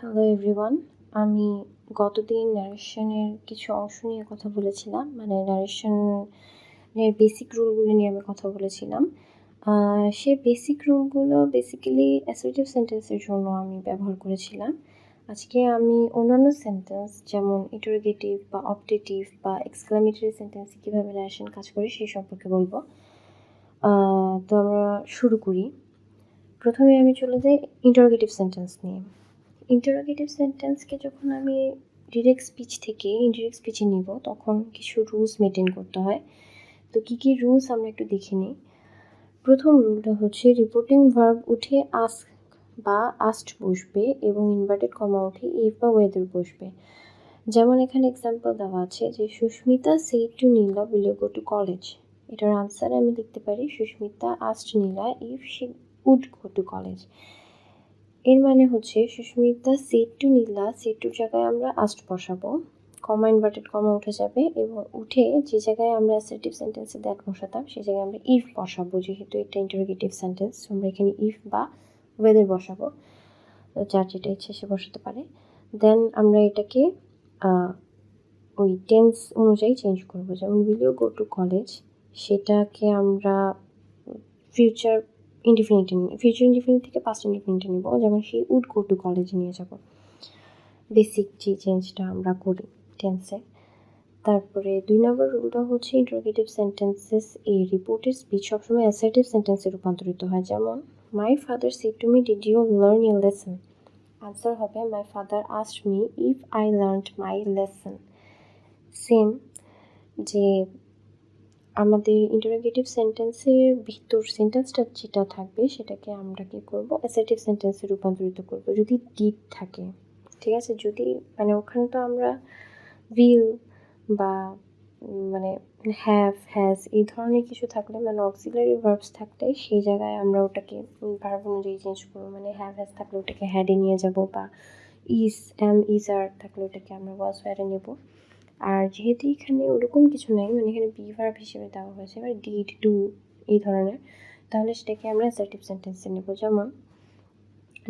Hello everyone আমি গতদিন ন্যারেশনের কিছু অংশ নিয়ে কথা বলেছিলাম। মানে ন্যারেশনের বেসিক রুলগুলো নিয়ে আমি কথা বলেছিলাম। সে বেসিক রুলগুলো বেসিক্যালি অ্যাসোটিভ সেন্টেন্সের জন্য আমি ব্যবহার করেছিলাম। আজকে আমি অন্যান্য সেন্টেন্স যেমন ইন্টারোগেটিভ বা অপটেটিভ বা এক্সক্লামেটরি সেন্টেন্সে কীভাবে ন্যারেশন কাজ করে সেই সম্পর্কে বলব। তো আমরা শুরু করি। প্রথমে আমি চলে যাই ইন্টারোগেটিভ সেন্টেন্স নিয়ে। ইন্টারোগেটিভ সেন্টেন্সকে যখন আমি ডিরেক্ট স্পিচ থেকে ইনডিরেক্ট স্পিচে নিব, তখন কিছু রুলস মেনটেন করতে হয়। তো কী কী রুলস আমরা একটু দেখে নিই। প্রথম রুলটা হচ্ছে রিপোর্টিং ভার্ব উঠে আস্ক বা আস্ট বসবে এবং ইনভার্টেড কমা উঠে ইফ বা ওয়েদার বসবে। যেমন এখানে এক্সাম্পল দেওয়া আছে যে Susmita said to Nila will go to college এটার আনসারে আমি লিখতে পারি, Susmita asked Nila if she would go to college এর মানে হচ্ছে, Susmita said to Nila said টুর জায়গায় আমরা আস্ট বসাবো। কমা ইনভার্টেড কমা উঠে যাবে এবং উঠে যে জায়গায় আমরা অ্যাসার্টিভ সেন্টেন্সে দ্যাট বসাতাম, সেই জায়গায় আমরা ইফ বসাবো, যেহেতু এটা ইন্টারোগেটিভ সেন্টেন্স আমরা এখানে ইফ বা ওয়েদার বসাবো। যার যেটা ইচ্ছে সে বসাতে পারে। দেন আমরা এটাকে ওই টেন্স অনুযায়ী চেঞ্জ করব। যেমন will you go to college সেটাকে আমরা ফিউচার ইনডিফিনিটি নিই ফিউচার ইনডিফিনিট থেকে পাস্ট ইনডিফিনিটি নিব। যেমন সে উড গো টু কলেজে নিয়ে যাব। বেসিক যে চেঞ্জটা আমরা করি টেন্সে তারপরে দুই নম্বর রুলটা হচ্ছে ইন্টারোগেটিভ সেন্টেন্সেস এই রিপোর্টের স্পিচ সবসময় অ্যাসার্টিভ সেন্টেন্সে রূপান্তরিত হয়। যেমন my father said to me did you learn your lesson answer হবে my father asked me if I learn my lesson same যে আমাদের ইন্টারোগেটিভ সেন্টেন্সের ভিতর সেন্টেন্সটা যেটা থাকবে, সেটাকে আমরা কী করব? অ্যাসার্টিভ সেন্টেন্সে রূপান্তরিত করব, যদি ডিড থাকে। ঠিক আছে? যদি মানে ওখানে তো আমরা উইল বা মানে হ্যাভ হ্যাজ এই ধরনের কিছু থাকলে মানে অক্সিলারি ভার্বস থাকলে, সেই জায়গায় আমরা ওটাকে ভার্ব অনুযায়ী চেঞ্জ করব। মানে হ্যাভ হ্যাজ থাকলে ওটাকে হ্যাডে নিয়ে যাব বা ইস এম ইজ আর থাকলে ওটাকে আমরা ওয়াজ ওয়ারে নেব। আর যেহেতু এখানে ওরকম কিছু নেই মানে এখানে বি ভার্ব হিসেবে দেওয়া হয়েছে, এবার ডিড ডু এই ধরনের, তাহলে সেটাকে আমরা অ্যাসার্টিভ সেন্টেন্সে নেব। যেমন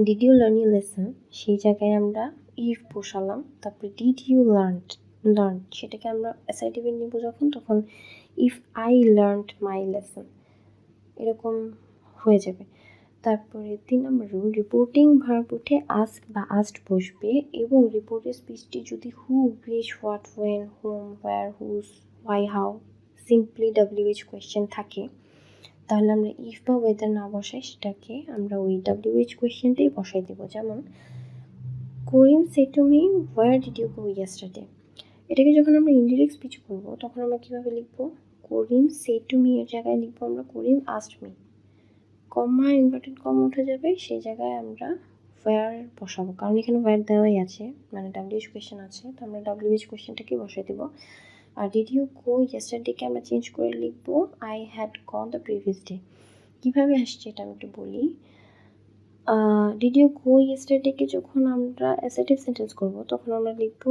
did you learn you lesson সেই জায়গায় আমরা ইফ বসালাম, তারপরে ডিড ইউ লার্ন লার্ন সেটাকে আমরা অ্যাসার্টিভে নেব যখন, তখন if I learn my lesson এরকম হয়ে যাবে। তারপরে তিন নম্বর রুল রিপোর্টিং ভার্ব উঠে আস্ক বা আস্ট বসবে এবং রিপোর্টের স্পিচটি যদি who which what when whom where whose why how simply WH question থাকে, তাহলে আমরা ইফ বা ওয়েদার না বসাই সেটাকে আমরা ওই ডাব্লিউএইচ কোয়েশ্চেনটাই বসাই দেবো। যেমন Karim said to me where did you go yesterday এটাকে যখন আমরা ইনডিরেক্ট স্পিচ করব, তখন আমরা কীভাবে লিখব? করিম সে টু মি এর জায়গায় লিখব আমরা Karim asked me comma inverted comma উঠে যাবে, সেই জায়গায় আমরা ওয়্যার বসাবো। কারণ এখানে ওয়্যার দেওয়াই আছে মানে ডাব্লিউএইচ কোয়েশ্চেন আছে, তো আমরা ডাব্লিউএইচ কোয়েশ্চেনটাকে বসাই দেবো। আর ডিড ইউ গো ইয়েস্টারডেকে আমরা চেঞ্জ করে লিখব I had gone the previous day কীভাবে আসছে এটা আমি একটু বলি। ডিড ইউ গো ইয়েস্টারডেকে যখন আমরা অ্যাসেটিভ সেন্টেন্স করব, তখন আমরা লিখব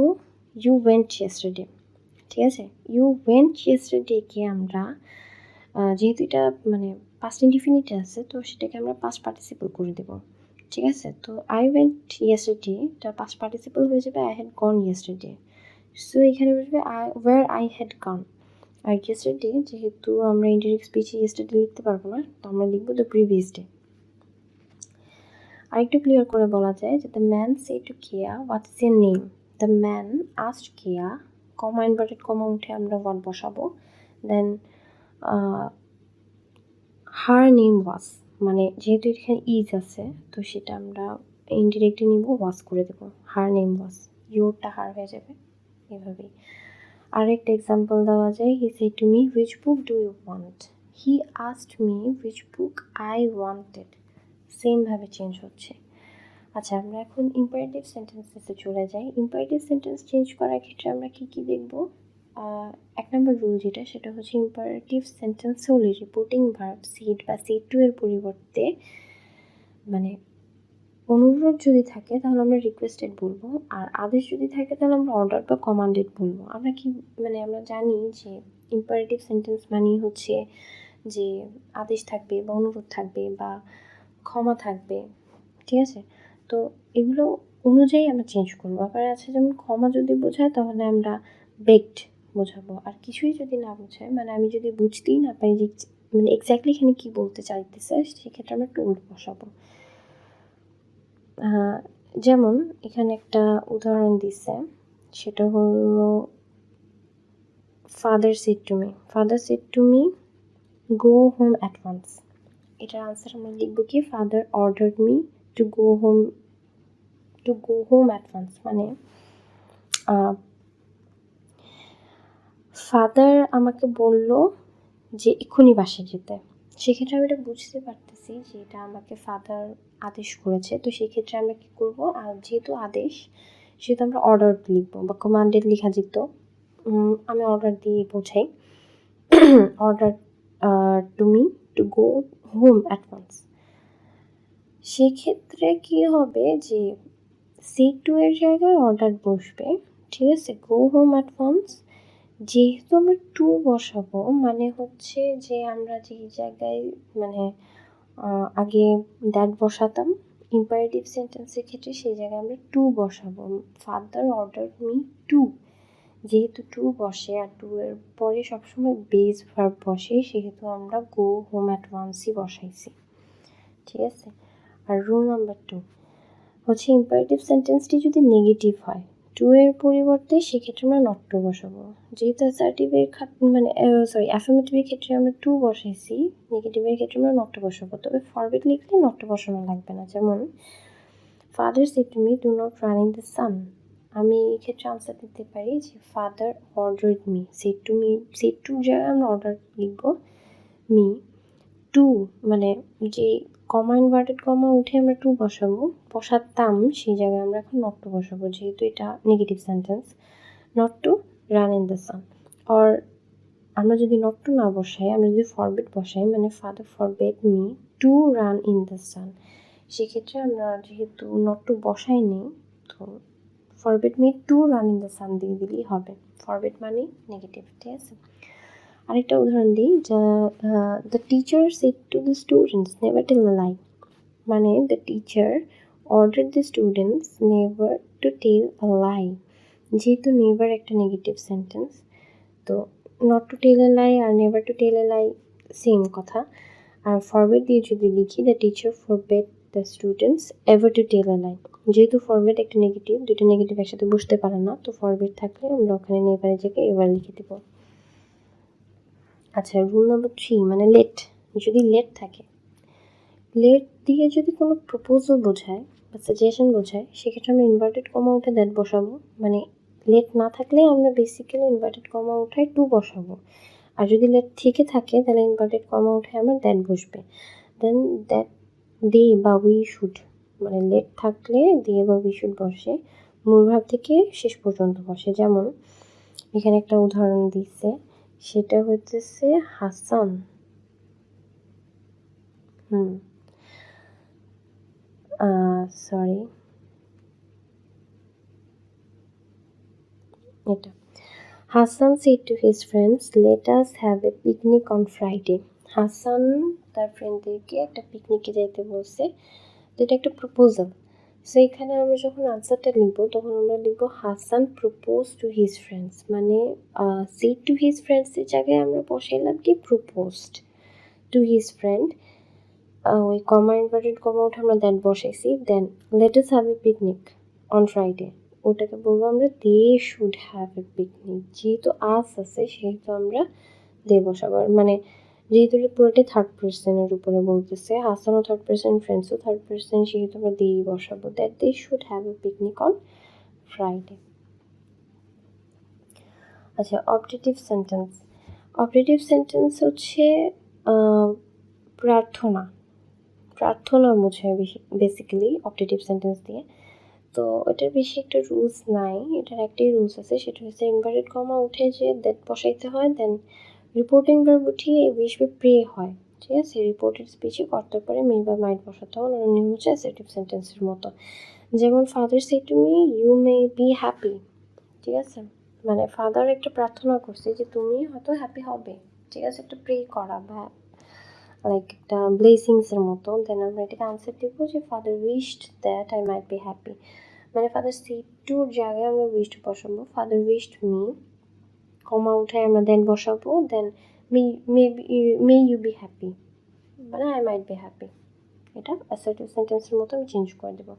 ইউ ওয়েন্ট ইয়েস্টারডে ঠিক আছে? ইউ ওয়েন্ট ইয়েস্টারডেকে আমরা যেহেতু এটা মানে পাস্ট ইনডিফিনিটি আছে, তো সেটাকে আমরা পাস্ট পার্টিসিপল করে দেবো। ঠিক আছে? তো আই ওয়েন্ট ইয়েস্টারডে এটা পাস্ট পার্টিসিপল হয়ে যাবে I had gone yesterday so এখানে বসবে I where I had gone R yesterday যেহেতু আমরা ইন্টারেক্ট স্পিচে ইয়েস্টারডে লিখতে পারব না, তো আমরা লিখব দ্য প্রিভিয়াস ডে আরেকটু ক্লিয়ার করে বলা যায় যে the man said to Keya what is your name the man asked Keya comma inverted comma উঠে আমরা ওয়ান বসাবো। দেন হার নেম ওয়াস মানে যেহেতু এখানে ইজ আছে, তো সেটা আমরা ইনডিরেক্টলি নিব ওয়াস করে দেবো। হার নেম ওয়াস ইয়োরটা হার হয়ে যাবে, এভাবেই। আরেকটা এক্সাম্পল দেওয়া যায় he said to me which book do you want he asked me which book I wanted সেমভাবে চেঞ্জ হচ্ছে। আচ্ছা আমরা এখন ইম্পারেটিভ সেন্টেন্সেসে চলে যাই। ইম্পারেটিভ সেন্টেন্স চেঞ্জ করার ক্ষেত্রে আমরা কী কী দেখব? এক নম্বর রুল যেটা, সেটা হচ্ছে ইম্পারেটিভ সেন্টেন্স হলে রিপোর্টিং ভার্ব সিট বা সিট টু এর পরিবর্তে মানে অনুরোধ যদি থাকে, তাহলে আমরা রিকোয়েস্টেড বলব। আর আদেশ যদি থাকে, তাহলে আমরা অর্ডার বা কমান্ডেড বলব। আমরা কি মানে আমরা জানি যে ইম্পারেটিভ সেন্টেন্স মানেই হচ্ছে যে আদেশ থাকবে বা অনুরোধ থাকবে বা ক্ষমা থাকবে। ঠিক আছে? তো এগুলো অনুযায়ী আমরা চেঞ্জ করব। আবার আছে, যেমন ক্ষমা যদি বোঝায়, তাহলে আমরা বেকড বোঝাবো। আর কিছুই যদি না বোঝায় মানে আমি যদি বুঝতেই না পারি যে মানে এক্স্যাক্টলি এখানে কী বলতে চাইতেছে, সেক্ষেত্রে আমরা টোল্ড বসাবো। যেমন এখানে একটা উদাহরণ দিছে, সেটা হলো father said to me father said to me go home at once এটার আনসার আমরা লিখব কি father order me to go home to go home at once মানে ফাদার আমাকে বলল যে এক্ষুনি বাসে যেতে। সেক্ষেত্রে আমি এটা বুঝতে পারতেছি যে এটা আমাকে ফাদার আদেশ করেছে। তো সেক্ষেত্রে আমরা কী করব? যেহেতু আদেশ, সেহেতু আমরা অর্ডার লিখব বা কমান্ডেড লেখা যেত। আমি অর্ডার দিয়ে বোঝাই। Order to me to go home advance সেক্ষেত্রে কী হবে যে সি টু এর জায়গায় অর্ডার বসবে। ঠিক আছে গো হোম অ্যাট ওয়ান্স যেহেতু আমরা টু বসাবো মানে হচ্ছে যে আমরা যেই জায়গায় মানে আগে দ্যাট বসাতাম ইম্পারেটিভ সেন্টেন্সের ক্ষেত্রে সেই জায়গায় আমরা টু বসাবো। ফাদার অর্ডার মি টু যেহেতু টু বসে আর টু এর পরে সবসময় বেস ভার্ব বসে, সেহেতু আমরা গো হোম অ্যাট ওয়ান্সই বসাইছি। ঠিক আছে? আর রুল নাম্বার টু হচ্ছে ইম্পারেটিভ সেন্টেন্সটি যদি নেগেটিভ হয় টু এর পরিবর্তে সেক্ষেত্রে আমরা নট টু বসাবো। যেহেতু অ্যাসার্টিভের মানে সরি অ্যাফার্মেটিভের ক্ষেত্রে আমরা টু বসাইছি নেগেটিভের ক্ষেত্রে আমরা নট টু বসাবো। তবে ফরওয়ার্ড লিখলে নট টু বসানো লাগবে না। যেমন father said to me do not run the sun আমি এক্ষেত্রে ক্ষেত্রে আনসার দিতে পারি যে father order me said to me said টুর জায়গায় আমরা অর্ডার লিখব মি টু মানে যে কমা ইনভার্টেড কমা উঠে আমরা টু বসাবো। বসাতাম, সেই জায়গায় আমরা এখন নট টু বসাবো, যেহেতু এটা negative sentence not to run in the sun or আমরা যদি নট টু না বসাই, আমরা যদি ফরবেট বসাই মানে father forbade me to run in the sun সেক্ষেত্রে আমরা যেহেতু নট টু বসাই নেই, তো forbade me to run in the sun দিয়ে দিলেই হবে। ফরবেট মানে নেগেটিভ ঠিক আছে? আরেকটা উদাহরণ দিই, যা the teacher said to the students never tell a lie মানে the teacher order the students never to tell a lie যেহেতু নেভার একটা নেগেটিভ সেন্টেন্স তো not to tell a lie R never to tell a lie same কথা। আর forbade দিয়ে যদি লিখি the teacher forbade the students ever to tell a lie যেহেতু forbade একটা নেগেটিভ দুটো নেগেটিভ একসাথে বুঝতে পারে না, তো ফরওয়ার্ড থাকলে আমরা ওখানে নেভারের জায়গায় এবার লিখে দেবো। আচ্ছা রুল নাম্বার থ্রি মানে লেট যদি লেট থাকে লেট দিয়ে যদি কোনো প্রপোজাল বোঝায় বা সাজেশন বোঝায়, সেক্ষেত্রে আমরা ইনভার্টেড কমা উঠে দ্যাট বসাবো। মানে লেট না থাকলে আমরা বেসিক্যালি ইনভার্টেড কমা উঠায় টু বসাবো। আর যদি লেট থেকে থাকে, তাহলে ইনভার্টেড কমা উঠে আমার দ্যাট বসবে। দেন দ্যাট দে বা উই শুড মানে লেট থাকলে দে বা উই শুড বসে, মূল ভাব থেকে শেষ পর্যন্ত বসে। যেমন, এখানে একটা উদাহরণ দিচ্ছে সেটা হইতেছে হাসান। হুম। সরি এটা। Hasan said to his friends let us have a picnic on Friday Hasan তার ফ্রেন্ডদেরকে একটা পিকনিকে যেতে বলছে। যেটা একটা প্রপোজাল সো এখানে আমরা যখন আনসারটা লিখব, তখন আমরা লিখব Hasan propose to his friends মানে সেড টু হিজ ফ্রেন্ডসের জায়গায় আমরা বসাইলাম কি? প্রপোজড টু হিজ ফ্রেন্ড ওই কমা ইনভার্টেড কমা উঠে আমরা দেন বসাইছি। Then let us have a picnic on Friday ওটাকে বলব আমরা they should have a picnic যেহেতু আস আছে, সেহেতু আমরা দে বসাবো। আর মানে যেহেতু পুরোটাই থার্ড পার্সনের উপরে বলতেছে, হাসানও থার্ড পার্সন ফ্রেন্ডসও থার্ড পার্সন সেহেতু আমরা দেই বসাবো। That they should have a picnic on Friday আচ্ছা অপটেটিভ সেন্টেন্স অপটেটিভ সেন্টেন্স হচ্ছে প্রার্থনা। প্রার্থনা বোঝায় বেসিক্যালি অপটেটিভ সেন্টেন্স দিয়ে। তো এটার বেশি একটা রুলস নাই। এটার একটাই রুলস আছে, সেটা হচ্ছে ইনভার্টেড কমা উঠে যে দ্যাট বসাইতে হয় দেন রিপোর্টিং ভার্ব উঠিয়ে বেশি প্রে হয়, ঠিক আছে? রিপোর্টের স্পিচে করতে পারে মে বা মাইট বসাতে হয় অন্য হচ্ছে অ্যাসেটিভ সেন্টেন্সের মতো। যেমন father said to me you may be happy ঠিক আছে? মানে ফাদার একটা প্রার্থনা করছে যে তুমি হয়তো হ্যাপি হবে। ঠিক আছে? একটা প্রে করা বা লাইক একটা ব্লেসিংসের মতো। দেন আমরা এটাকে আনসার দেবো যে father wished that I might be happy মানে ফাদার সেড টুর জায়গায় আমরা উইশড বসাবো ফাদার উইশড মি কমা উঠায় আমরা দেন বসাবো then may may you be happy মানে আই মাইট বি হ্যাপি এটা অ্যাসার্টিভ সেন্টেন্সের মতো আমি চেঞ্জ করে দেবো।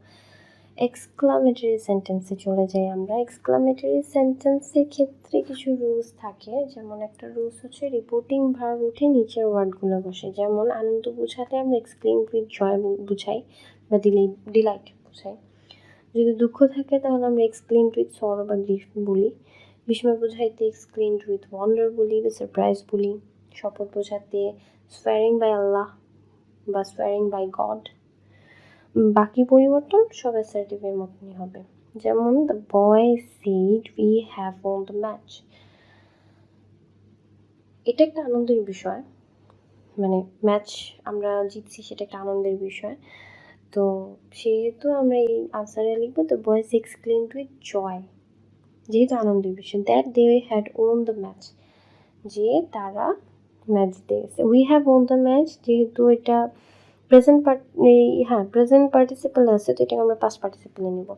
এক্সক্লামেটরি সেন্টেন্সে চলে যাই আমরা। এক্সক্লামেটরি সেন্টেন্সের ক্ষেত্রে কিছু রুলস থাকে। যেমন একটা রুলস হচ্ছে রিপোর্টিং ভার্ব উঠে নিচের ওয়ার্ডগুলো বসে। যেমন আনন্দ বোঝাতে আমরা এক্সপ্লেন উইথ জয় বুঝাই বা দিলাই ডিলাইট বুঝাই। যদি দুঃখ থাকে তাহলে আমরা এক্সপ্লেন উইথ সর বা গ্রিফ বলি। বিস্ময় বোঝাইতে এক্সপ্লেন উইথ ওয়ান্ডার বলি বা সারপ্রাইজ বলি শপথ বোঝাতে সোয়ারিং বাই আল্লাহ বা সোয়ারিং বাই গড বাকি পরিবর্তন সব অ্যাসার্টিভের মতনই হবে। যেমন the boy said we have won the match এটা একটা আনন্দের বিষয়। মানে ম্যাচ আমরা জিতছি, সেটা একটা আনন্দের বিষয়। তো, সেহেতু আমরা এই আনসারে লিখব দ্য বয়েস এক্সক্লেম উইথ জয় যেহেতু আনন্দের বিষয় that they had won the match যে তারা ম্যাচ জিতে গেছে we have won the match যেহেতু এটা প্রেজেন্ট পার্ট হ্যাঁ প্রেজেন্ট পার্টিসিপেল আছে, তো এটাকে আমরা পাস্ট পার্টিসিপেলে নিব।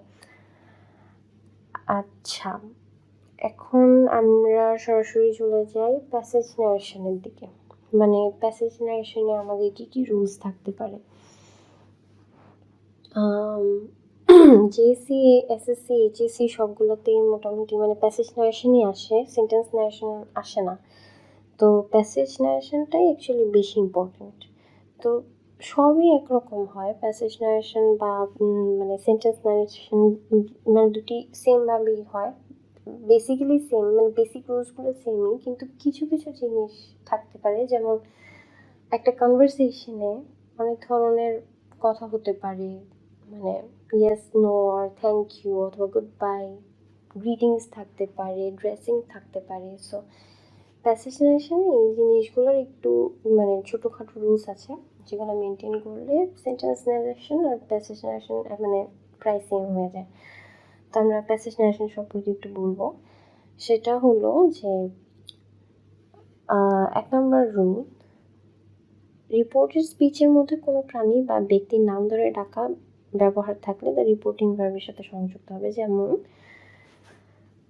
আচ্ছা এখন আমরা সরাসরি চলে যাই প্যাসেজ নারেশনের দিকে। মানে প্যাসেজ নারেশনে আমাদের কী কী রুলস থাকতে পারে? জেসি এসএসসি এইচএসসি সবগুলোতেই মোটামুটি মানে প্যাসেজ নারেশনই আসে সেন্টেন্স নারেশন আসে না। তো প্যাসেজ নারেশনটাই অ্যাকচুয়ালি বেশি ইম্পর্ট্যান্ট তো সবই একরকম হয় প্যাসেজ নারেশন বা মানে সেন্টেন্স নারেশন মানে দুটি সেমভাবেই হয়। বেসিক্যালি সেম মানে বেসিক রুলসগুলো সেমই কিন্তু কিছু কিছু জিনিস থাকতে পারে। যেমন একটা কনভারসেশনে অনেক ধরনের কথা হতে পারে মানে ইয়েস নো আর থ্যাংক ইউ অথবা গুড বাই গ্রিটিংস থাকতে পারে ড্রেসিং থাকতে পারে সো প্যাসেজ নারেশনে এই জিনিসগুলোর একটু মানে ছোটোখাটো রুলস আছে, যেগুলো মেনটেন করলে সেন্টেন্স নারেশন আর প্যাসেজ মানে প্রায় হয়ে যায়। তো আমরা প্যাসেজ নারেশন সম্পর্কে একটু বলব। সেটা হলো যে এক নম্বর রুল রিপোর্টের স্পিচের মধ্যে কোনো প্রাণী বা ব্যক্তির নাম ধরে ডাকা ব্যবহার থাকলে দ্য রিপোর্টিং ভার্বের সাথে সংযুক্ত হবে। যেমন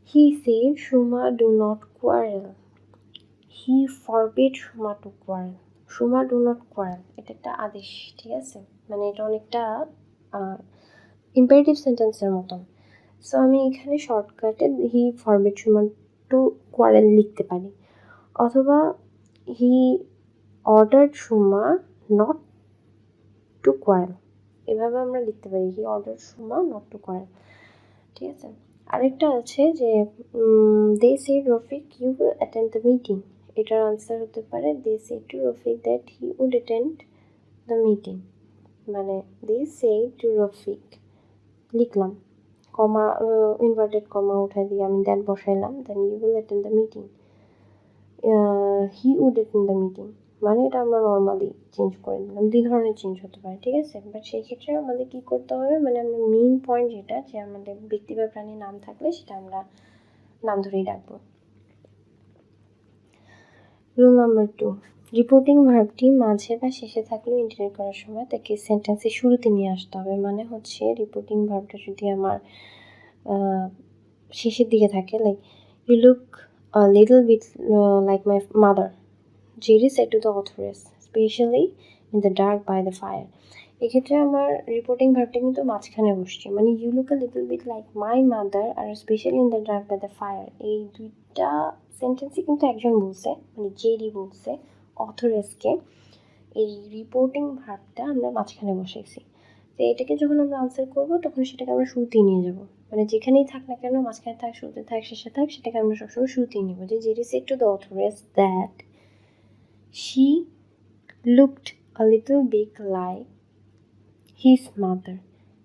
he said Suma do not quarrel he forbid Suma to quarrel Suma do not quarrel এটা একটা আদেশ, ঠিক আছে? মানে এটা অনেকটা ইম্পারেটিভ সেন্টেন্সের মতন। সো আমি এখানে শর্টকাটে he forbid Suma to quarrel লিখতে পারি। অথবা he order Suma not to quarrel এভাবে আমরা লিখতে পারি he order Suma not to quarrel ঠিক আছে? আরেকটা আছে যে they say Rafiq you attend the meeting এটার আনসার হতে পারে they say to Rafiq that he would attend the meeting মানে দে সে টু রফিক লিখলাম, কমা ইনভার্টেড কমা উঠাই দিয়ে আমি that বসাইলাম then you will attend the meeting he would attend the meeting মানে এটা আমরা নর্মালি চেঞ্জ করে দিলাম দুই ধরনের চেঞ্জ হতে পারে, ঠিক আছে? বাট সেই ক্ষেত্রে আমাদের কী করতে হবে? মানে আমরা মেইন পয়েন্ট যেটা, যে আমাদের ব্যক্তি বা প্রাণীর নাম থাকলে সেটা আমরা নাম ধরেই ডাকবো রুল নাম্বার টু রিপোর্টিং ভার্বটি মাঝে বা শেষে থাকলেও ইন্টারনেট করার সময় তাকে সেন্টেন্সের শুরুতে নিয়ে আসতে হবে। মানে হচ্ছে রিপোর্টিং ভার্বটা যদি আমার শেষের দিকে থাকে like you look little bit like my mother Jerry said to the authoress especially in the dark by the fire এক্ষেত্রে আমার রিপোর্টিং ভার্বটা কিন্তু মাঝখানে বসছে। মানে you look a little bit like my mother R especially in the dark by the fire এই দুইটা সেন্টেন্সই কিন্তু একজন বলছে মানে জেরি বলছে অথরেসকে এই রিপোর্টিং ভার্বটা আমরা মাঝখানে বসেছি। তো এটাকে যখন আমরা আনসার করব, তখন সেটাকে আমরা শুরুতেই নিয়ে যাব। মানে যেখানেই থাক না কেন, মাঝখানে থাক, শুরুতে থাক, শেষে থাক, সেটাকে আমরা সবসময় শুরুতেই নিব। যে Jerry said to the authoress that she looked a little bit like his mother,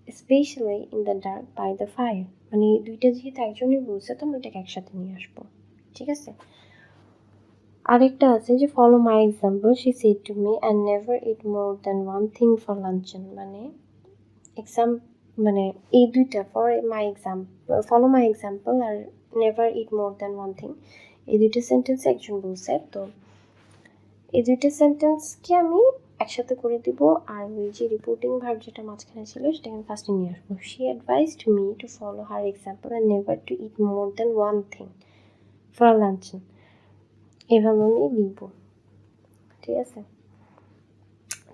especially in the dark by the fire. মানে দুইটা যেহেতু একজনই বলছে তো আমরা এটাকে একসাথে নিয়ে আসব। ঠিক আছে? আরেকটা আছে যে follow my example she said to me and never eat more than one thing for luncheon মানে এক্সাম মানে এই দুইটা for my example follow my example R never eat more than one thing এই দুইটা সেন্টেন্স একজন বলছে তো এই দুইটা সেন্টেন্সকে আমি একসাথে করে দিব আর ওই যে রিপোর্টিং ভার্ব যেটা মাঝখানে ছিল সেটা আমি ফার্স্টে নিয়ে আসব। She advised me to follow her example and never to eat more than one thing for lunch এভাবে আমি লিখব। ঠিক আছে?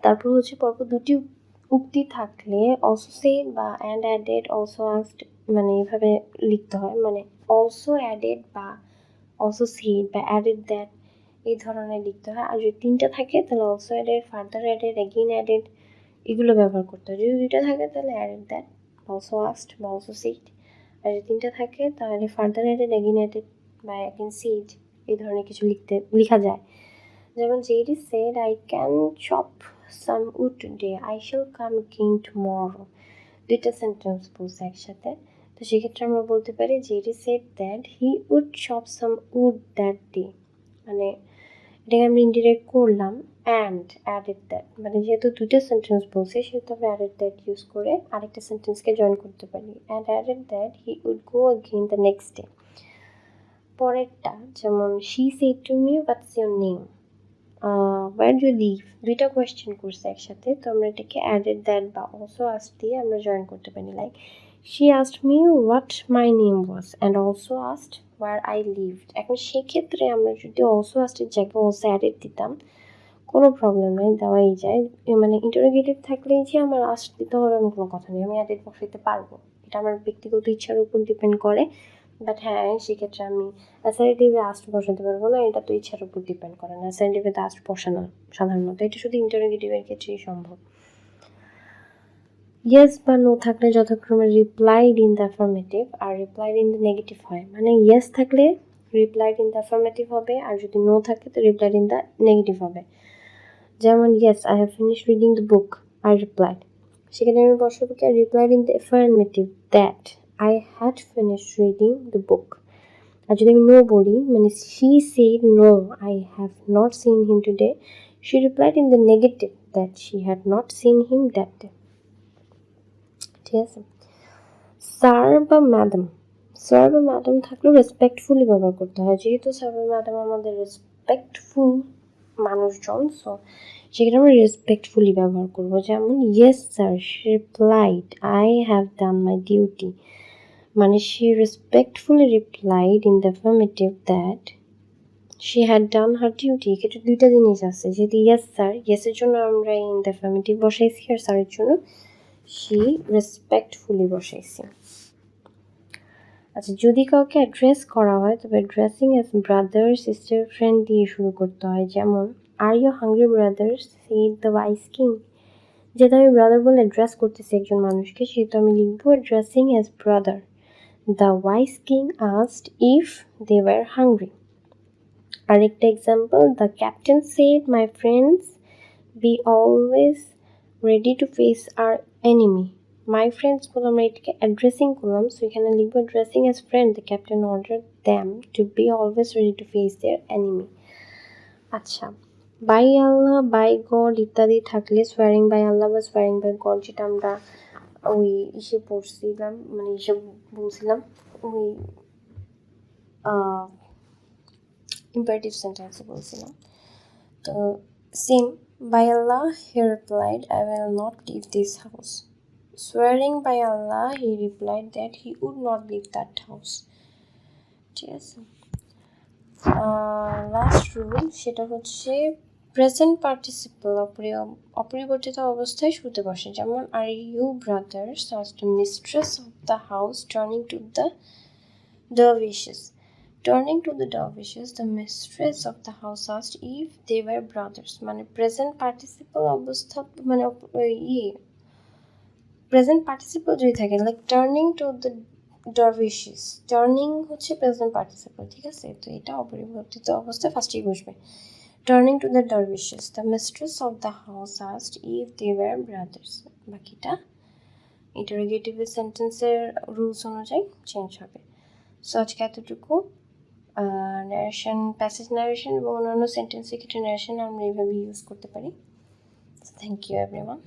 তারপর হচ্ছে পরপর দুটি উক্তি থাকলে অলসো সেড বা অ্যান্ড অ্যাডেড অলসো আস্ট মানে এভাবে লিখতে হয়। মানে অলসো অ্যাডেড বা অলসো সেড বা অ্যাডেড দ্যাট এই ধরনের লিখতে হয়। আর যদি তিনটা থাকে, তাহলে also added further added again added এগুলো ব্যবহার করতে হয়। যদি দুইটা থাকে, তাহলে অ্যাডেড দ্যাট অলসো আস্ট বা অলসো সিট আর যদি তিনটা থাকে, তাহলে ফার্দার অ্যাডেড এগেইন অ্যাডেড বা এগেইন সেড এই ধরনের কিছু লিখতে, লেখা যায়। যেমন JD said I can chop some wood day I shall come gain tomorrow দুইটা সেন্টেন্স বলছে একসাথে। তো সেক্ষেত্রে আমরা বলতে পারি যে JD said that he would chop some wood that day মানে এটাকে আমি ইনডিরেক্ট করলাম অ্যান্ড অ্যাডেড দ্যাট মানে যেহেতু দুটো সেন্টেন্স বলছে, সেহেতু আমি অ্যাডেড দ্যাট ইউজ করে আরেকটা সেন্টেন্সকে জয়েন করতে পারি। And added that he would go again the next day পরেরটা, যেমন she said to me what's your name where you live দুইটা কোয়েশ্চেন করছে একসাথে, তো আমরা এটাকে অ্যাডেড দ্যাট বা অলসো আস্ট দিয়ে আমরা জয়েন করতে পারি। Like she asked me what my name was and also asked where I lived এখন সেক্ষেত্রে আমরা যদি অলসো আস্টের জায়গায় অলসো অ্যাডেড দিতাম, কোনো প্রবলেম নেই, দেওয়াই যায়। মানে ইন্টারোগেটিভ থাকলেই যে আমার আস্ট দিতে হবে এমন কোনো কথা নেই, আমি অ্যাডেড বসাইতে পারব। এটা আমার ব্যক্তিগত ইচ্ছার উপর ডিপেন্ড করে বাট হ্যাঁ সেক্ষেত্রে আমি অ্যাসারেটিভে আস্ট বসাতে পারব না, এটা তো ইচ্ছার উপর ডিপেন্ড করে না। অ্যাসারেটিভে তো আস্ট বসানো সাধারণত, এটা শুধু ইন্টারোগেটিভের ক্ষেত্রেই সম্ভব। ইয়েস বা নো থাকলে যথাক্রমে রিপ্লাইড ইন দ্য অ্যাফার্মেটিভ আর রিপ্লাইড ইন দ্য নেগেটিভ হয়। মানে ইয়েস থাকলে রিপ্লাইড ইন দ্য অ্যাফার্মেটিভ হবে আর যদি নো থাকে তো রিপ্লাইড ইন দ্য নেগেটিভ হবে। যেমন yes I have finish reading the book I replied সেখানে আমি বসাবো কি replied in the affirmative that I had finish reading the book আর যদি আমি নো বলি মানে she said no I have not seen him today she replied in the negative that she had not seen him that day ঠিক আছে। Sir বা madam? Sir বা madam থাকলেও respectfully ব্যবহার করতে হয়। যেহেতু স্যার বা ম্যাডাম আমাদের রেসপেক্টফুল মানুষজন সো সেখানে আমরা রেসপেক্টফুলি ব্যবহার করব। যেমন yes sir replied I have done my duty মানে she respectfully replied in the affirmative that she had done her duty এক্ষেত্রে দুইটা জিনিস আছে। যেহেতু ইয়েস স্যার ইয়েসের জন্য আমরা ইন দ্য অ্যাফার্মেটিভ বসাইছি, আর স্যারের জন্য শি রেসপেক্টফুলি বসাইছি। আচ্ছা যদি কাউকে অ্যাড্রেস করা হয়, তবে addressing as brother sister friend দিয়ে শুরু করতে হয়। যেমন are you hungry brothers said the wise king যেহেতু আমি ব্রাদার বলে অ্যাড্রেস করতেছি একজন মানুষকে সেহেতু আমি লিখব addressing as brother the wise king asked if they were hungry আরেকটা example the captain said my friends be always ready to face our enemy my friends বলে আমরা এটাকে অ্যাড্রেসিং করলাম সো এখানে লিখব addressing as friend the captain order them to be always ready to face their enemy আচ্ছা। By Allah, by God ইত্যাদি থাকলে soaring by আল্লাহ বা সোয়ারিং বাই গড যেটা আমরা ওই ইসে পড়ছিলাম মানে ইসে বলছিলাম, ওই ইম্পারেটিভ সেন্টেন্সে বলছিলাম। তো same by Allah he replied I will not leave this house swearing by Allah, he replied that he would not leave that house. ঠিক আছে লাস্ট রুল সেটা হচ্ছে প্রেজেন্ট পার্টিসিপল অপরিবর্তিত অবস্থায় শুতে বসে যেমন are you brothers us the mistress of the house turning to the dervishes. Turning to the dervishes, the mistress of the house asked if they were brothers. মানে present participle অবস্থা মানে ইয়ে present participle যদি থাকে like turning to the dervishes turning হচ্ছে present participle ঠিক আছে? তো এটা অপরিবর্তিত অবস্থায় ফার্স্টেই বসবে turning to the dervishes the mistress of the house asked if they were brothers বাকিটা ইন্টারোগেটিভ সেন্টেন্সের রুলস অনুযায়ী চেঞ্জ হবে। সো আজকে এতটুকু। ন্যারেশন প্যাসেজ ন্যারেশন এবং অন্যান্য সেন্টেন্সের ক্ষেত্রে ন্যারেশন আমরা এইভাবে ইউজ করতে পারি। Thank you everyone